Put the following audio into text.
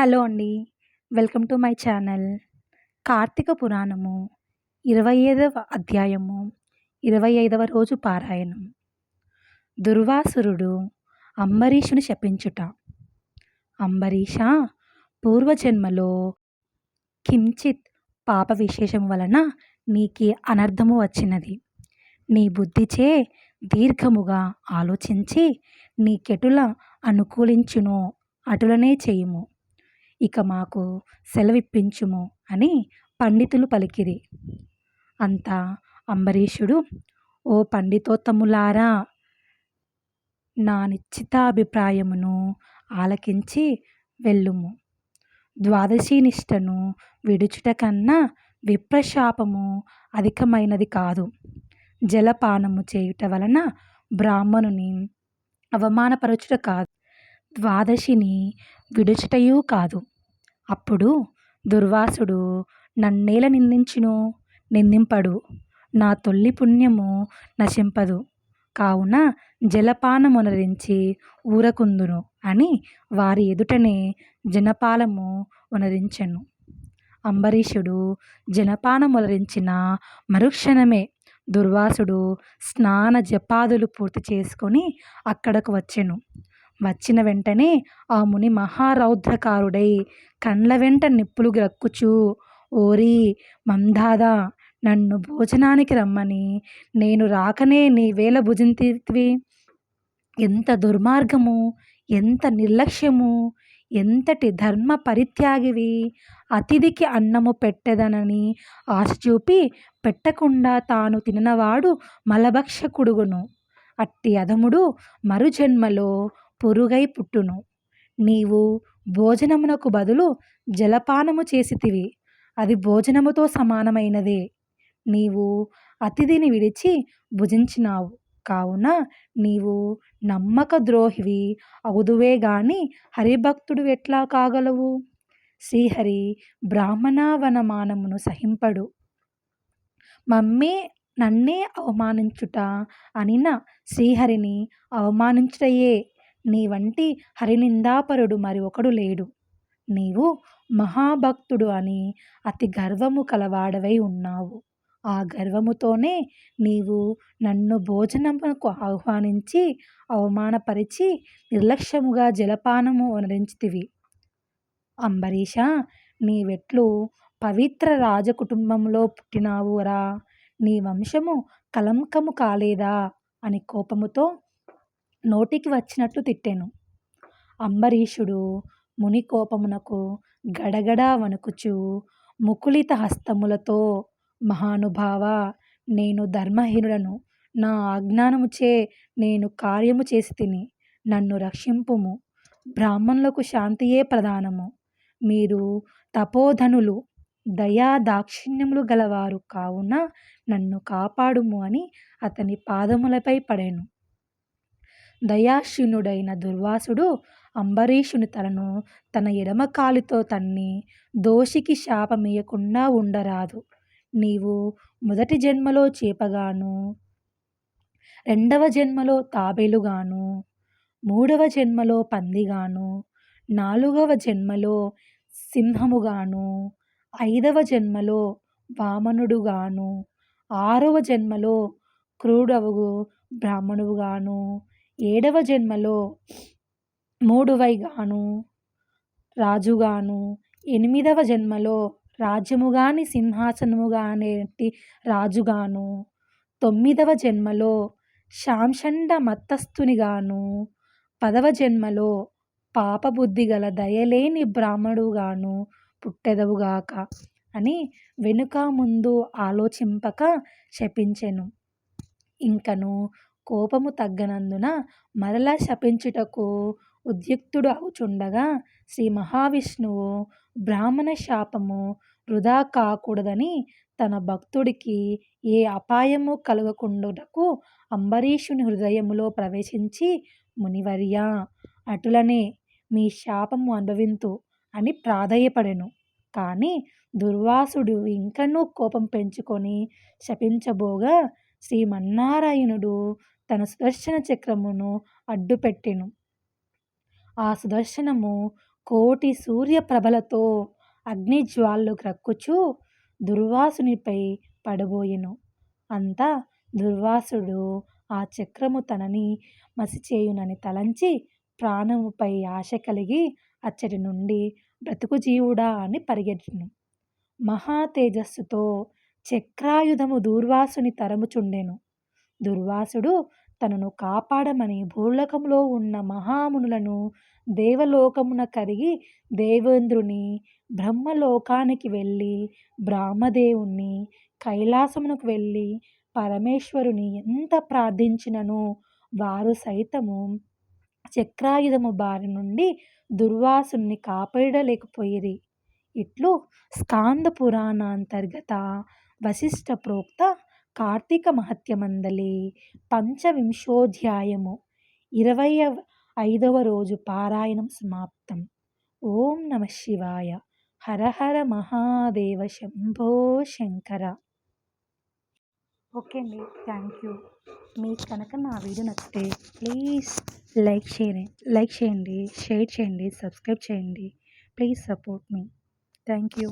Hello అండి. Welcome to my channel. Karthika Puranamu ఇరవై ఐదవ అధ్యాయము ఇరవై ఐదవ రోజు పారాయణం. దుర్వాసురుడు అంబరీషుని శపించుట. అంబరీష పూర్వజన్మలో కించిత్ పాప విశేషం వలన నీకి అనర్థము వచ్చినది. నీ బుద్ధిచే దీర్ఘముగా ఆలోచించి నీ కెటుల అనుకూలించును అటులనే చేయుము. ఇక మాకు సెలవిప్పించుము అని పండితులు పలికిరి. అంత అంబరీషుడు ఓ పండితోత్తములారా నా నిశ్చితాభిప్రాయమును ఆలకించి వెళ్ళుము. ద్వాదశి నిష్టను విడుచుట కన్నా విప్రశాపము అధికమైనది కాదు. జలపానము చేయుట వలన బ్రాహ్మణుని అవమానపరచుట కాదు. ద్వాదశిని విడుచుటయూ కాదు. అప్పుడు దుర్వాసుడు నన్నేల నిందించును? నిందింపడు. నా తొల్లి పుణ్యము నశింపదు. కావున జలపానమునరించి ఊరకుందును అని వారి ఎదుటనే జనపాలము వనరించెను అంబరీషుడు జనపానములరించిన మరుక్షణమే దుర్వాసుడు స్నాన జపాదులు పూర్తి చేసుకొని అక్కడకు వచ్చెను. వచ్చిన వెంటనే ఆ ముని మహారౌద్రకారుడై కండ్ల వెంట నిప్పులు గ్రక్కుచూ ఓరి మందాద నన్ను భోజనానికి రమ్మని. నేను రాకనే నీ వేళ భుజింతివి. ఎంత దుర్మార్గము ఎంత నిర్లక్ష్యము ఎంతటి ధర్మ పరిత్యాగివి. అతిథికి అన్నము పెట్టెదనని ఆశ చూపి పెట్టకుండా తాను తిననవాడు మలభక్షకుడుగును. అట్టి అధముడు మరుజన్మలో పురుగై పుట్టును. నీవు భోజనమునకు బదులు జలపానము చేసితివి. అది భోజనముతో సమానమైనదే. నీవు అతిథిని విడిచి భుజించినావు. కావున నీవు నమ్మక ద్రోహివి. అవుదువే గాని హరిభక్తుడు ఎట్లా కాగలవు? శ్రీహరి బ్రాహ్మణావనమానమును సహింపడు. మమ్మే నన్నే అవమానించుట అనిన శ్రీహరిని అవమానించుటయే. నీ వంటి హరినిందాపరుడు మరి ఒకడు లేడు. నీవు మహాభక్తుడు అని అతి గర్వము కలవాడవై ఉన్నావు. ఆ గర్వముతోనే నీవు నన్ను భోజనమునకు ఆహ్వానించి అవమానపరిచి నిర్లక్ష్యముగా జలపానము వనరించితివి. అంబరీష నీవెట్లు పవిత్ర రాజకుటుంబంలో పుట్టినావురా నీ వంశము కలంకము కాలేదా? అని కోపముతో నోటికి వచ్చినట్లు తిట్టెను. అంబరీషుడు ముని కోపమునకు గడగడా వణుకుచు ముకుళిత హస్తములతో మహానుభావ నేను ధర్మహీనుడను నా అజ్ఞానముచే నేను కార్యము చేసి తిని నన్ను రక్షింపుము. బ్రాహ్మణులకు శాంతియే ప్రధానము. మీరు తపోధనులు దయా దాక్షిణ్యములు గలవారు కావున నన్ను కాపాడుము అని అతని పాదములపై పడెను. దయాశీనుడైన దుర్వాసుడు అంబరీషుని తలను తన ఎడమ కాలితో తన్ని దోషికి శాపమియకుండా ఉండరాదు. నీవు మొదటి జన్మలో చేపగాను రెండవ జన్మలో తాబేలుగాను మూడవ జన్మలో పందిగాను నాలుగవ జన్మలో సింహముగాను ఐదవ జన్మలో వామనుడుగాను ఆరవ జన్మలో క్రూడవుగు బ్రాహ్మణువుగాను ఏడవ జన్మలో మూడువైగాను రాజుగాను ఎనిమిదవ జన్మలో రాజ్యముగాని సింహాసనముగానేటి సింహాసనము రాజుగాను తొమ్మిదవ జన్మలో శాంషండ మత్తస్థునిగాను పదవ జన్మలో పాపబుద్ధి గల దయలేని బ్రాహ్మడుగాను పుట్టెదవుగాక అని వెనుక ముందు ఆలోచింపక శపించెను. ఇంకను కోపము తగ్గనందున మరలా శపించుటకు ఉద్యుక్తుడు అవుచుండగా శ్రీ మహావిష్ణువు బ్రాహ్మణ శాపము వృధా కాకూడదని తన భక్తుడికి ఏ అపాయము కలగకుండుటకు అంబరీషుని హృదయములో ప్రవేశించి మునివర్య అటులనే మీ శాపము అనుభవింతు అని ప్రాధేయపడెను. కానీ దుర్వాసుడు ఇంకనూ కోపం పెంచుకొని శపించబోగా శ్రీమన్నారాయణుడు తన సుదర్శన చక్రమును అడ్డుపెట్టెను. ఆ సుదర్శనము కోటి సూర్యప్రభలతో అగ్నిజ్వాళ్ళు క్రక్కుచూ దుర్వాసునిపై పడబోయెను. అంతా దుర్వాసుడు ఆ చక్రము తనని మసిచేయునని తలంచి ప్రాణముపై ఆశ కలిగి అచ్చటి నుండి బ్రతుకు జీవుడా అని పరిగెట్టును మహా తేజస్సుతో చక్రాయుధము దూర్వాసుని తరముచుండెను. దుర్వాసుడు తనను కాపాడమని భూలోకంలో ఉన్న మహామునులను దేవలోకమున కరిగి దేవేంద్రుని బ్రహ్మలోకానికి వెళ్ళి బ్రహ్మదేవుణ్ణి కైలాసమునకు వెళ్ళి పరమేశ్వరుని ఎంత ప్రార్థించినను వారు సైతము చక్రాయుధము బారి నుండి దుర్వాసుని కాపాడలేకపోయిరి ఇట్లు స్కాంద పురాణాంతర్గత వశిష్ట ప్రోక్త కార్తీక మహత్యమందలి పంచవింశోధ్యాయము ఇరవై ఐదవ రోజు పారాయణం సమాప్తం. ఓం నమ శివాయ. హర హర మహాదేవ శంభో శంకర. ఓకే అండి. Thank you. మీకు కనుక నా వీడియో నచ్చితే ప్లీజ్ లైక్ చేయండి. లైక్ చేయండి షేర్ చేయండి సబ్స్క్రైబ్ చేయండి. Please support me. Thank you.